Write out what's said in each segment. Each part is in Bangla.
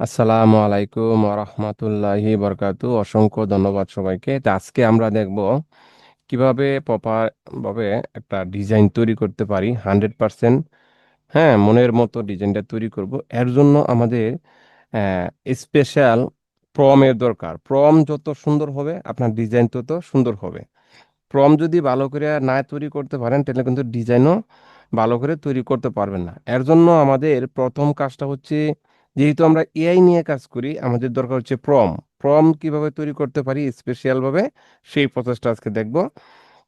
আসসালামু আলাইকুম রহমতুল্লাহি বরকাতু। অসংখ্য ধন্যবাদ সবাইকে। তো আজকে আমরা দেখব কীভাবে প্রপার ভাবে একটা ডিজাইন তৈরি করতে পারি হান্ড্রেড পার্সেন্ট হ্যাঁ মনের মতো ডিজাইনটা তৈরি করব। এর জন্য আমাদের স্পেশাল প্রমের দরকার। প্রম যত সুন্দর হবে, আপনার ডিজাইন তত সুন্দর হবে। প্রম যদি ভালো করে না তৈরি করতে পারেন, তাহলে কিন্তু ডিজাইনও ভালো করে তৈরি করতে পারবেন না। এর জন্য আমাদের প্রথম কাজটা হচ্ছে যেহেতু আমরা এআই নিয়ে কাজ করি, আমাদের দরকার হচ্ছে প্রম প্রম কীভাবে তৈরি করতে পারি স্পেশাল ভাবে, সেই প্রসেসটা আজকে দেখব।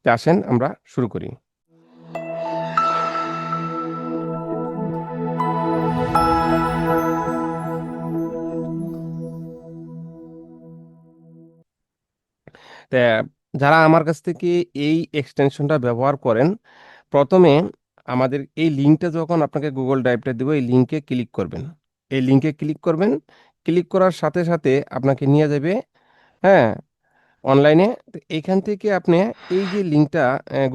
আসেন আমরা শুরু করি। যারা আমার কাছ থেকে এই এক্সটেনশনটা ব্যবহার করেন, প্রথমে আমাদের এই লিঙ্কটা যখন আপনাকে গুগল ড্রাইভটা দেবো এই লিঙ্কে ক্লিক করবেন। এই লিঙ্কে ক্লিক করবেন। ক্লিক করার সাথে সাথে আপনাকে নিয়ে যাবে হ্যাঁ অনলাইনে তো এইখান থেকে আপনি এই যে লিঙ্কটা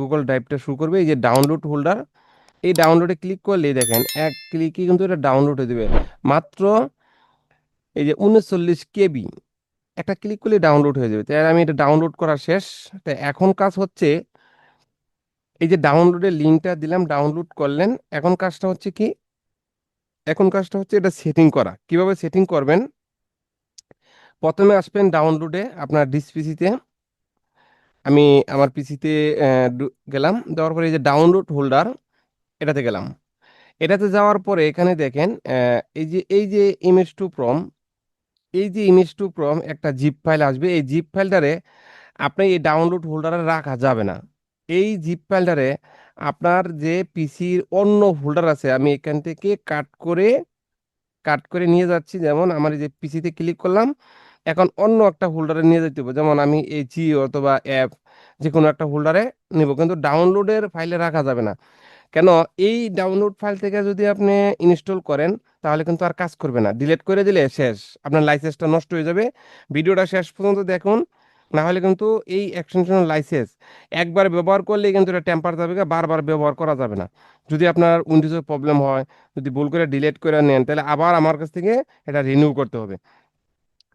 গুগল ড্রাইভটা শুরু করবে, এই যে ডাউনলোড হোল্ডার এই ডাউনলোডে ক্লিক করলে দেখেন, এক ক্লিকে কিন্তু এটা ডাউনলোড হয়ে দেবে মাত্র এই যে উনচল্লিশ কেবি, একটা ক্লিক করলে ডাউনলোড হয়ে যাবে। তাই আমি এটা ডাউনলোড করা শেষ। তো এখন কাজ হচ্ছে, এই যে ডাউনলোডের লিঙ্কটা দিলাম ডাউনলোড করলেন। এখন কাজটা হচ্ছে কি এখন কাজটা হচ্ছে এটা সেটিং করা। কীভাবে সেটিং করবেন? প্রথমে আসবেন ডাউনলোডে আপনার ডিস পিসিতে আমি আমার পিসিতে গেলাম। দেওয়ার পরে এই যে ডাউনলোড হোল্ডার এটাতে গেলাম। এটাতে যাওয়ার পরে এখানে দেখেন এই যে এই যে ইমেজ টু প্রম এই যে ইমেজ টু প্রম একটা জিপ ফাইল আসবে। এই জিপ ফাইলটারে আপনি এই ডাউনলোড হোল্ডারে রাখা যাবে না। এই জিপ ফাইলটারে আপনার যে পিসির অন্য হোল্ডার আছে, আমি এখান থেকে কাট করে কাট করে নিয়ে যাচ্ছি। যেমন আমার যে পিসিতে ক্লিক করলাম, এখন অন্য একটা হোল্ডারে নিয়ে যেতে হবে। যেমন আমি এই জি অথবা অ্যাপ যে কোনো একটা হোল্ডারে নিব, কিন্তু ডাউনলোডের ফাইলে রাখা যাবে না। কেন? এই ডাউনলোড ফাইল থেকে যদি আপনি ইনস্টল করেন, তাহলে কিন্তু আর কাজ করবে না। ডিলিট করে দিলে শেষ, আপনার লাইসেন্সটা নষ্ট হয়ে যাবে। ভিডিওটা শেষ পর্যন্ত দেখুন। না হলে কিন্তু এই এক্সটেনশন লাইসেন্স একবার ব্যবহার করলে কিন্তু এটা টেম্পার যাবে বারবার ব্যবহার করা যাবে না। যদি আপনার উইন্ডোজের প্রবলেম হয়, যদি ভুল করে ডিলিট করে নেন, তাহলে আবার আমার কাছ থেকে এটা রিনিউ করতে হবে।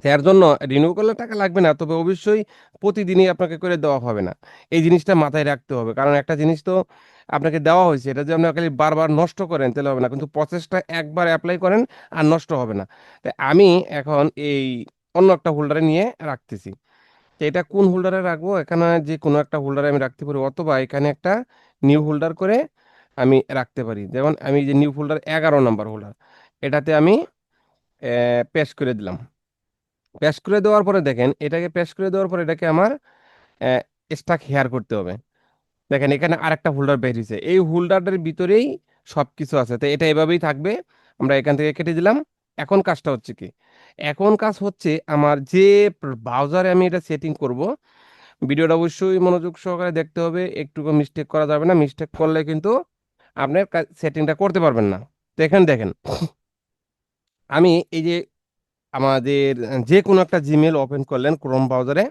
এর জন্য রিনিউ করলে টাকা লাগবে না, তবে অবশ্যই প্রতিদিনই আপনাকে করে দেওয়া হবে না। এই জিনিসটা মাথায় রাখতে হবে। কারণ একটা জিনিস তো আপনাকে দেওয়া হয়েছে, এটা যদি আপনি খালি বারবার নষ্ট করেন, তাহলে হবে না। কিন্তু প্রসেসটা একবার অ্যাপ্লাই করেন আর নষ্ট হবে না। তাই আমি এখন এই অন্য একটা হোল্ডারে নিয়ে রাখতেছি। এটা কোন হোল্ডারে রাখব? এখানে যে কোনো একটা হোল্ডারে আমি রাখতে পারি, অথবা এখানে একটা নিউ হোল্ডার করে আমি রাখতে পারি। যেমন আমি যে নিউ হোল্ডার এগারো নম্বর হোল্ডার এটাতে আমি পেস্ট করে দিলাম। পেস্ট করে দেওয়ার পরে দেখেন, এটাকে পেস্ট করে দেওয়ার পরে এটাকে আমার স্টাক হেয়ার করতে হবে। দেখেন এখানে আরেকটা হোল্ডার বের হয়েছে এই হোল্ডারটার ভিতরেই সব কিছু আছে। তো এটা এভাবেই থাকবে। আমরা এখান থেকে কেটে দিলাম। এখন কাজটা হচ্ছে কি? এখন কাজ হচ্ছে আমার যে ব্রাউজারে আমি এটা সেটিং করব, ভিডিওটা অবশ্যই মনোযোগ সহকারে দেখতে হবে, একটুকু মিস্টেক করা যাবে না মিস্টেক করলে কিন্তু আপনার সেটিংটা করতে পারবেন না। তো এখানে দেখেন, আমি এই যে আমাদের যে কোনো একটা জিমেল ওপেন করলেন ক্রোম ব্রাউজারে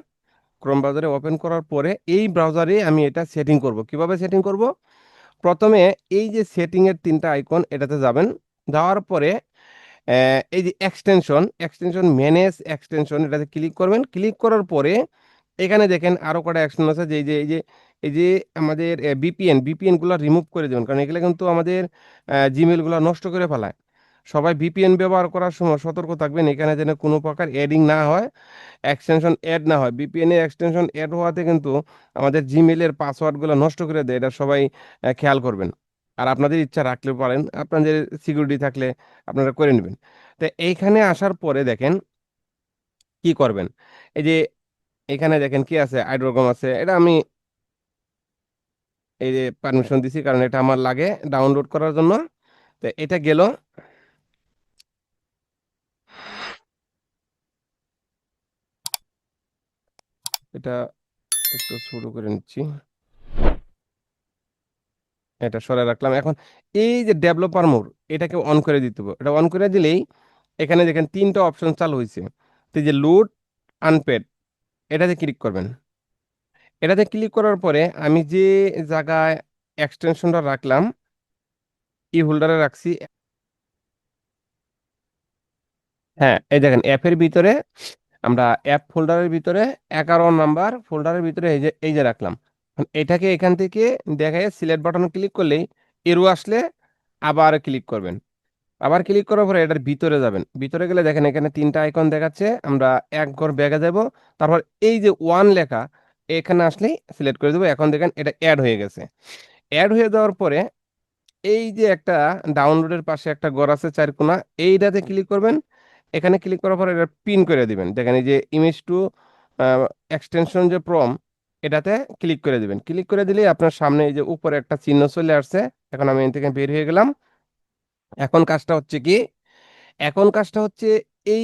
ক্রোম ব্রাউজারে ওপেন করার পরে এই ব্রাউজারে আমি এটা সেটিং করব। কীভাবে সেটিং করব? প্রথমে এই যে সেটিংয়ের তিনটা আইকন এটাতে যাবেন যাওয়ার পরে এই যে এক্সটেনশন এক্সটেনশন ম্যানেজ এক্সটেনশন এটাতে ক্লিক করবেন। ক্লিক করার পরে এখানে দেখেন আরও কটা অ্যাকশন আছে। যে, এই যে এই যে এই যে আমাদের বিপিএন বিপিএনগুলো রিমুভ করে দেবেন। কারণ এগুলো কিন্তু আমাদের জিমেলগুলো নষ্ট করে ফেলায়। সবাই ভিপিএন ব্যবহার করার সময় সতর্ক থাকবেন। এখানে যেন কোনো প্রকার এডিং না হয় এক্সটেনশন অ্যাড না হয়। ভিপিএন এর এক্সটেনশন অ্যাড হওয়াতে কিন্তু আমাদের জিমেলের পাসওয়ার্ডগুলো নষ্ট করে দেয়। এটা সবাই খেয়াল করবেন। আর আপনাদের ইচ্ছা রাখলে পারেন, আপনাদের সিকিউরিটি থাকলে আপনারা করে নেবেন। তো এইখানে আসার পরে দেখেন কি করবেন? এই যে এখানে দেখেন কি আছে? আইড্রোগম আছে। এটা আমি এই যে পারমিশন দিছি কারণ এটা আমার লাগে ডাউনলোড করার জন্য। তো এটা গেল। এটা একটু শুরু করে নিচ্ছি। এটা সরে রাখলাম। এখন এই যে ডেভেলপার মোড এটাকে অন করে দিতে হবে। এটা অন করে দিলেই এখানে দেখেন তিনটা অপশন চালু হয়েছে। তো যে লোড আনপেড এটাতে ক্লিক করবেন। এটাতে ক্লিক করার পরে আমি যে জায়গায় এক্সটেনশনটা রাখলাম ই হোল্ডারে রাখছি। হ্যাঁ এই দেখেন অ্যাপের ভিতরে আমরা অ্যাপ ফোল্ডারের ভিতরে এগারো নাম্বার ফোল্ডারের ভিতরে এই যে এই যে রাখলাম। এটাকে এখান থেকে দেখে সিলেক্ট বাটনে ক্লিক করলেই এরো আসলে আবার ক্লিক করবেন। আবার ক্লিক করার পরে এটার ভিতরে যাবেন। ভিতরে গেলে দেখেন এখানে তিনটা আইকন দেখাচ্ছে। আমরা এক ঘর ব্যাগে যাব। তারপর এই যে ওয়ান লেখা, এখানে আসলেই সিলেক্ট করে দেবো। এখন দেখেন এটা অ্যাড হয়ে গেছে। অ্যাড হয়ে যাওয়ার পরে এই যে একটা ডাউনলোডের পাশে একটা ঘর আছে চার কোনা, এইটাতে ক্লিক করবেন। এখানে ক্লিক করার পরে এটা পিন করে দিবেন। দেখেন এই যে ইমেজ টু এক্সটেনশন যে প্রম এটাতে ক্লিক করে দিবেন। ক্লিক করে দিলেই আপনার সামনে এই যে উপরে একটা চিহ্ন চলে আসছে, এখন আমি এখান থেকে বের হয়ে গেলাম। এখন কাজটা হচ্ছে কি, এখন কাজটা হচ্ছে এই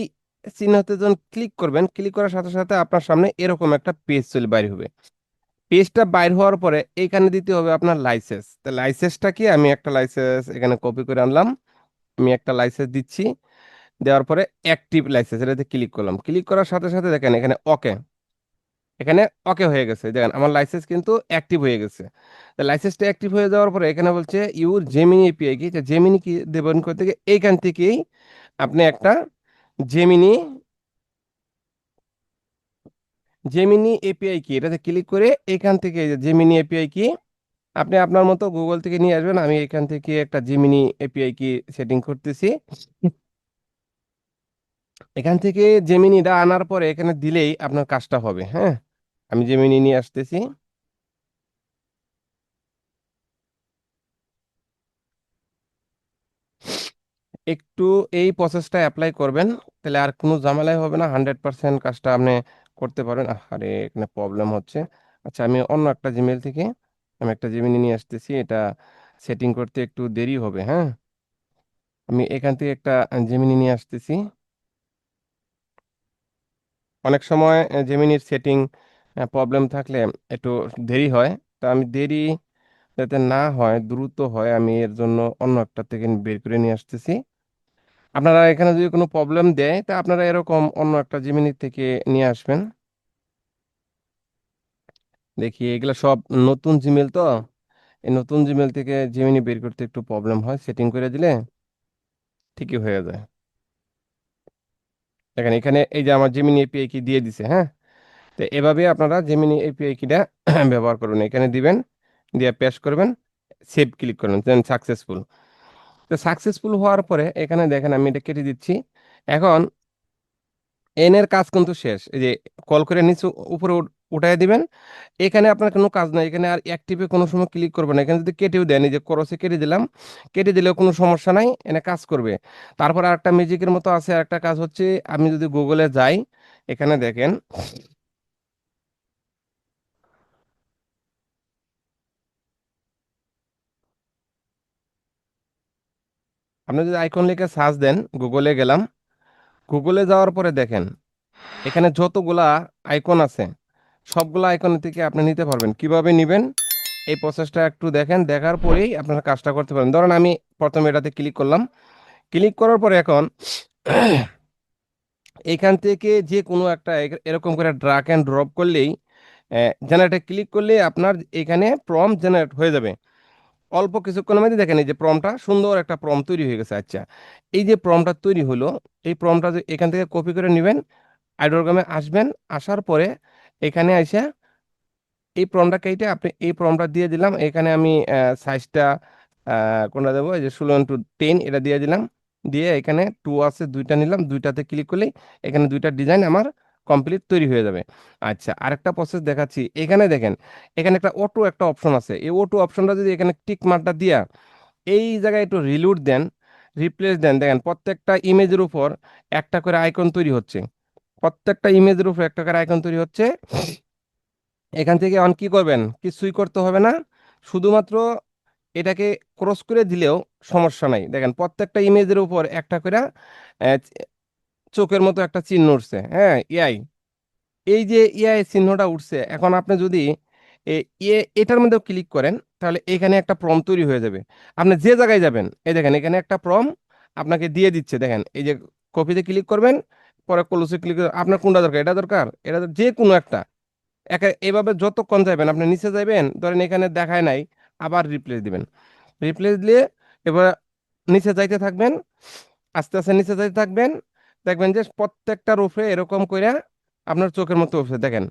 চিহ্নতে যখন ক্লিক করবেন ক্লিক করার সাথে সাথে আপনার সামনে এরকম একটা পেজ চলে বাইর হবে। পেজটা বাইর হওয়ার পরে এইখানে দিতে হবে আপনার লাইসেন্স তো লাইসেন্সটা কি, আমি একটা লাইসেন্স এখানে কপি করে আনলাম। আমি একটা লাইসেন্স দিচ্ছি। দেওয়ার পরে অ্যাক্টিভ লাইসেন্স এটাতে ক্লিক করলাম। ক্লিক করার সাথে সাথে দেখেন এখানে ওকে এখানে ওকে হয়ে গেছে। দেখেন, আমার লাইসেন্স কিন্তু অ্যাক্টিভ হয়ে গেছে। লাইসেন্সটা অ্যাক্টিভ হয়ে যাওয়ার পরে এখানে বলছে your Gemini API key? Gemini key দেবেন করতে গিয়ে এইখান থেকেই আপনি একটা জেমিনি জেমিনি এপিআই কি? এটাতে ক্লিক করে এখান থেকে জেমিনি এপিআই কি, আপনি আপনার মতো গুগল থেকে নিয়ে আসবেন। আমি এখান থেকে একটা জেমিনি এপিআই কি সেটিং করতেছি। এখান থেকে জেমিনিটা আনার পরে এখানে দিলেই আপনার কাজটা হবে হ্যাঁ? আমি জেমিনি নিয়ে আসতেছি। একটু এই প্রসেসটা অ্যাপ্লাই করবেন, তাহলে আর কোনো ঝামেলাই হবে না হান্ড্রেড পার্সেন্ট কাজটা আপনি করতে পারবেন। আরে এখানে প্রবলেম হচ্ছে। আচ্ছা আমি অন্য একটা জিমেল থেকে, আমি একটা জেমিনি নিয়ে আসতেছি, এটা সেটিং করতে একটু দেরি হবে হ্যাঁ? আমি এখান থেকে একটা জেমিনি নিয়ে আসতেছি। অনেক সময় জেমিনির সেটিং প্রবলেম থাকলে একটু দেরি হয়। তা আমি দেরি যাতে না হয়, দ্রুত হয়, আমি এর জন্য অন্য একটা থেকে বের করে নিয়ে আসতেছি। আপনারা এখানে যদি কোনো প্রবলেম দেয়, তা আপনারা এরকম অন্য একটা জিমিনি থেকে নিয়ে আসবেন। দেখি, এগুলো সব নতুন জিমেল তো? এই নতুন জিমেল থেকে জিমিনি বের করতে একটু প্রবলেম হয় সেটিং করে দিলে ঠিকই হয়ে যায়। দেখেন, এখানে এই যে আমার জেমিনি এপিআই কি দিয়ে দিছে হ্যাঁ? তো এভাবে আপনারা জেমিনি এপিআই কিটা ব্যবহার করবেন এখানে দিবেন, দিয়ে পেশ করবেন সেভ ক্লিক করবেন দেন সাকসেসফুল তো সাকসেসফুল হওয়ার পরে এখানে দেখেন, আমি এটা কেটে দিচ্ছি। এখন এনের কাজ কিন্তু শেষ। এই যে কল করে নিচু, উপরে উঠ- উঠায় দিবেন। এখানে আপনার কোনো কাজ নাই। এখানে আর অ্যাক্টিভে কোনো সময় ক্লিক করবেন এখানে যদি কেটেও দেন যে ক্রসে কেটে দিলাম, কেটে দিলেও কোনো সমস্যা নাই, এনে কাজ করবে। তারপর আরেকটা মিউজিকের মতো আছে, আরেকটা কাজ হচ্ছে, আমি যদি গুগলে যাই, এখানে দেখেন। আপনি যদি আইকন লিখে সার্চ দেন গুগলে গেলাম। গুগলে যাওয়ার পরে দেখেন, এখানে যতগুলা আইকন আছে সবগুলা আইকন থেকে আপনি নিতে পারবেন। কীভাবে নিবেন? এই প্রসেসটা একটু দেখেন, দেখার পরেই আপনারা কাজটা করতে পারেন ধরেন আমি প্রথমে এটাতে ক্লিক করলাম। ক্লিক করার পরে এখন এখান থেকে যে কোনো একটা এরকম করে ড্রাগ অ্যান্ড ড্রপ করলেই জেনারেটে ক্লিক করলে আপনার এখানে প্রম জেনারেট হয়ে যাবে। অল্প কিছুক্ষণের মধ্যে দেখেন এই যে প্রমটা সুন্দর একটা প্রম তৈরি হয়ে গেছে। আচ্ছা এই যে প্রমটা তৈরি হলো, এই প্রমটা এখান থেকে কপি করে নেবেন আইডোগ্রামে আসবেন, আসার পরে এখানে আইসা এই প্রমটা কেটে আপনি এই প্রমটা দিয়ে দিলাম। এখানে আমি সাইজটা কোনটা দেবো? এই যে ষোলো ইন্টু টেন এটা দিয়ে দিলাম। দিয়ে এখানে টু আছে, দুইটা নিলাম। দুইটাতে ক্লিক করলেই এখানে দুইটা ডিজাইন আমার কমপ্লিট তৈরি হয়ে যাবে। আচ্ছা আরেকটা প্রসেস দেখাচ্ছি। এখানে দেখেন, এখানে একটা অটো একটা অপশন আছে। এই অটো অপশনটা যদি এখানে টিক মার্কটা দিয়া এই জায়গায় একটু রিলুট দেন রিপ্লেস দেন, দেখেন প্রত্যেকটা ইমেজের উপর একটা করে আইকন তৈরি হচ্ছে। প্রত্যেকটা ইমেজের উপর একটা করে আইকন তৈরি হচ্ছে। এখান থেকে অন কি করবেন? কিছুই করতে হবে না। শুধুমাত্র এটাকে ক্রস করে দিলেও সমস্যা নাই। দেখেন, প্রত্যেকটা ইমেজের উপর একটা করে চোখের মতো একটা চিহ্ন উঠছে। হ্যাঁ এআই এই যে এআই চিহ্নটা উঠছে, এখন আপনি যদি এটার মধ্যে ক্লিক করেন, তাহলে এখানে একটা প্রম তৈরি হয়ে যাবে। আপনি যে জায়গায় যাবেন, এই দেখেন, এখানে একটা প্রম আপনাকে দিয়ে দিচ্ছে। দেখেন, এই যে কপিতে ক্লিক করবেন পরে ক্লোজে ক্লিক আপনার কোনটা দরকার? এটা দরকার? এটা যে কোনো একটা। একা, এভাবে যতক্ষণ যাবেন আপনি নিচে যাবেন ধরেন এখানে দেখায় নাই, আবার রিপ্লেস দিবেন। রিপ্লেস দিয়ে এবার নিচে যাইতে থাকবেন, আস্তে আস্তে নিচে যাইতে থাকবেন, দেখবেন যে প্রত্যেকটার উপরে এরকম করে আপনার চোখের মতো উঠছে, দেখেন।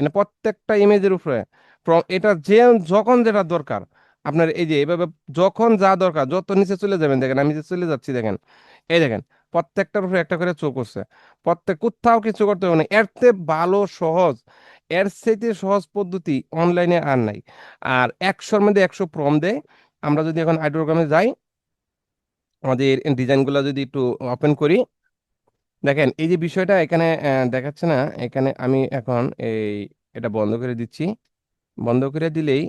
মানে প্রত্যেকটা ইমেজের উপরে। এটা যে, যখন যেটা দরকার, আপনার এই যে, এভাবে যখন যা দরকার, যত নিচে চলে যাবেন, দেখেন, আমি যে চলে যাচ্ছি, দেখেন। এই দেখেন প্রত্যেকটার উপরে একটা করে চোখ উঠছে প্রত্যেক, কোথাও কিছু করতে হবে না। এর চেয়ে ভালো, সহজ, এর চাইতে সহজ পদ্ধতি অনলাইনে আর নাই। আর একশোর মধ্যে একশো প্রম দেয়। আমরা যদি এখন আইডোগ্রামে যাই, আমাদের ডিজাইনগুলো যদি একটু ওপেন করি। দেখেন, এই যে বিষয়টা এখানে দেখাচ্ছে না। এখানে আমি এখন এই, এটা বন্ধ করে দিচ্ছি। বন্ধ করে দিলেই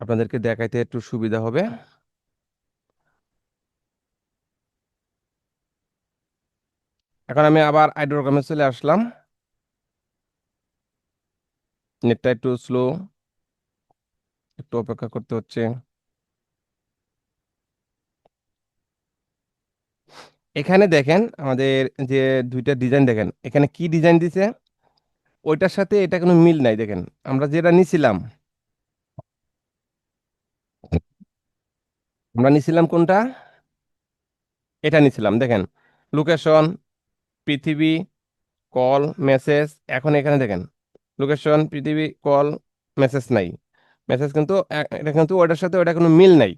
আপনাদেরকে দেখাইতে একটু সুবিধা হবে। এখন আমি আবার আইড্রোগ্রামে চলে আসলাম। নেটটা একটু স্লো একটু অপেক্ষা করতে হচ্ছে। এখানে দেখেন আমাদের যে দুইটা ডিজাইন দেখেন, এখানে কি ডিজাইন দিছে? ওইটার সাথে এটা কোনো মিল নাই, দেখেন। আমরা যেটা নিছিলাম, আমরা নিছিলাম কোনটা? এটা নিছিলাম, দেখেন। লোকেশন পৃথিবী, কল, মেসেজ, এখন এখানে দেখেন। লোকেশন, পৃথিবী, কল, মেসেজ নাই। মেসেজ কিন্তু এটা কিন্তু ওটার সাথে ওটা কোনো মিল নাই।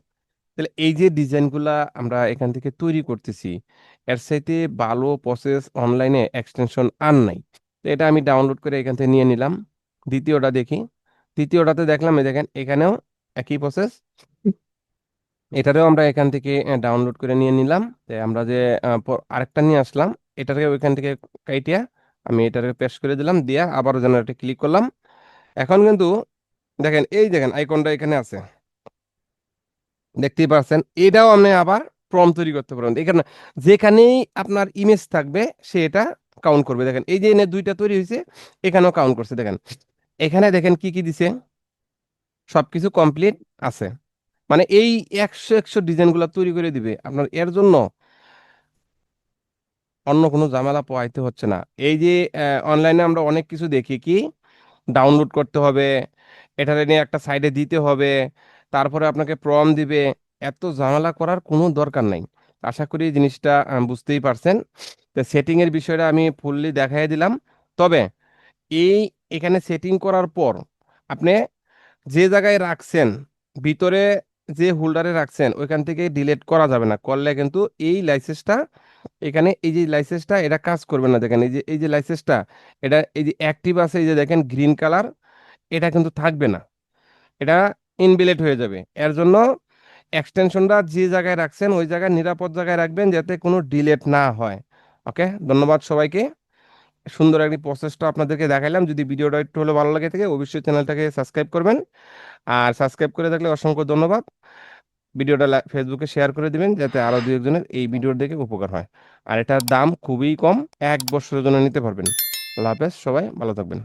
তাহলে এই যে ডিজাইনগুলা আমরা এখান থেকে তৈরি করতেছি, এর সাথে ভালো প্রসেস অনলাইনে এক্সটেনশন আর নাই। তো এটা আমি ডাউনলোড করে এখান থেকে নিয়ে নিলাম। দ্বিতীয়টা দেখি। তৃতীয়টাতে দেখলাম দেখেন, এখানেও একই প্রসেস এটারেও আমরা এখান থেকে ডাউনলোড করে নিয়ে নিলাম। আমরা যে আরেকটা নিয়ে আসলাম। এটাকে ওইখান থেকে কাইটিয়া আমি এটাকে পেস্ট করে দিলাম, দিয়া আবারও জেনারেটে ক্লিক করলাম। এখন কিন্তু দেখেন, এই দেখেন আইকনটা এখানে আছে। দেখতেই পাচ্ছেন, এটাও আপনি আবার প্রম তৈরি করতে পারবেন। এখানে যেখানেই আপনার ইমেজ থাকবে, সে এটা কাউন্ট করবে। দেখেন, এই যে এনে দুইটা তৈরি হয়েছে, এখানেও কাউন্ট করছে। দেখেন, এখানে দেখেন কি কি দিছে? সবকিছু কমপ্লিট আছে। মানে এই একশো একশো ডিজাইনগুলো তৈরি করে দিবে। আপনার এর জন্য অন্য কোনো ঝামেলা পোহাইতে হচ্ছে না। এই যে অনলাইনে আমরা অনেক কিছু দেখি কি ডাউনলোড করতে হবে, এটারে নিয়ে একটা সাইডে দিতে হবে, তারপরে আপনাকে প্রম দিবে, এত ঝামেলা করার কোনো দরকার নাই। আশা করি জিনিসটা বুঝতেই পারছেন। তো সেটিং এর বিষয়টা আমি ফুললি দেখাই দিলাম। তবে এই, এখানে সেটিং করার পর আপনি যে জায়গায় রাখছেন, ভিতরে যে হোল্ডারে রাখছেন, ওইখান থেকে ডিলিট করা যাবে না। করলে কিন্তু এই লাইসেন্সটা এখানে এই যে লাইসেন্সটা, এটা কাজ করবে না দেখেন। এই যে এই যে লাইসেন্সটা, এটা এই যে অ্যাক্টিভ আছে, এই যে দেখেন গ্রিন কালার এটা কিন্তু থাকবে না। এটা ইনভ্যালিড হয়ে যাবে। এর জন্য এক্সটেনশনটা যে জায়গায় রাখছেন, ওই জায়গায় নিরাপদ জায়গায় রাখবেন যাতে কোনো ডিলেট না হয়। ওকে ধন্যবাদ সবাইকে। সুন্দর একটি প্রসেসটা আপনাদেরকে দেখাইলাম। যদি ভিডিওটা একটু হলে ভালো লাগে থাকে, অবশ্যই চ্যানেলটাকে সাবস্ক্রাইব করবেন। আর সাবস্ক্রাইব করে থাকলে অসংখ্য ধন্যবাদ। ভিডিওটা ফেসবুকে শেয়ার করে দিবেন যাতে আরও দু একজনের এই ভিডিওর দেখে উপকার হয়। আর এটার দাম খুবই কম, এক বছরের জন্য নিতে পারবেন। হাফেজ, সবাই ভালো থাকবেন।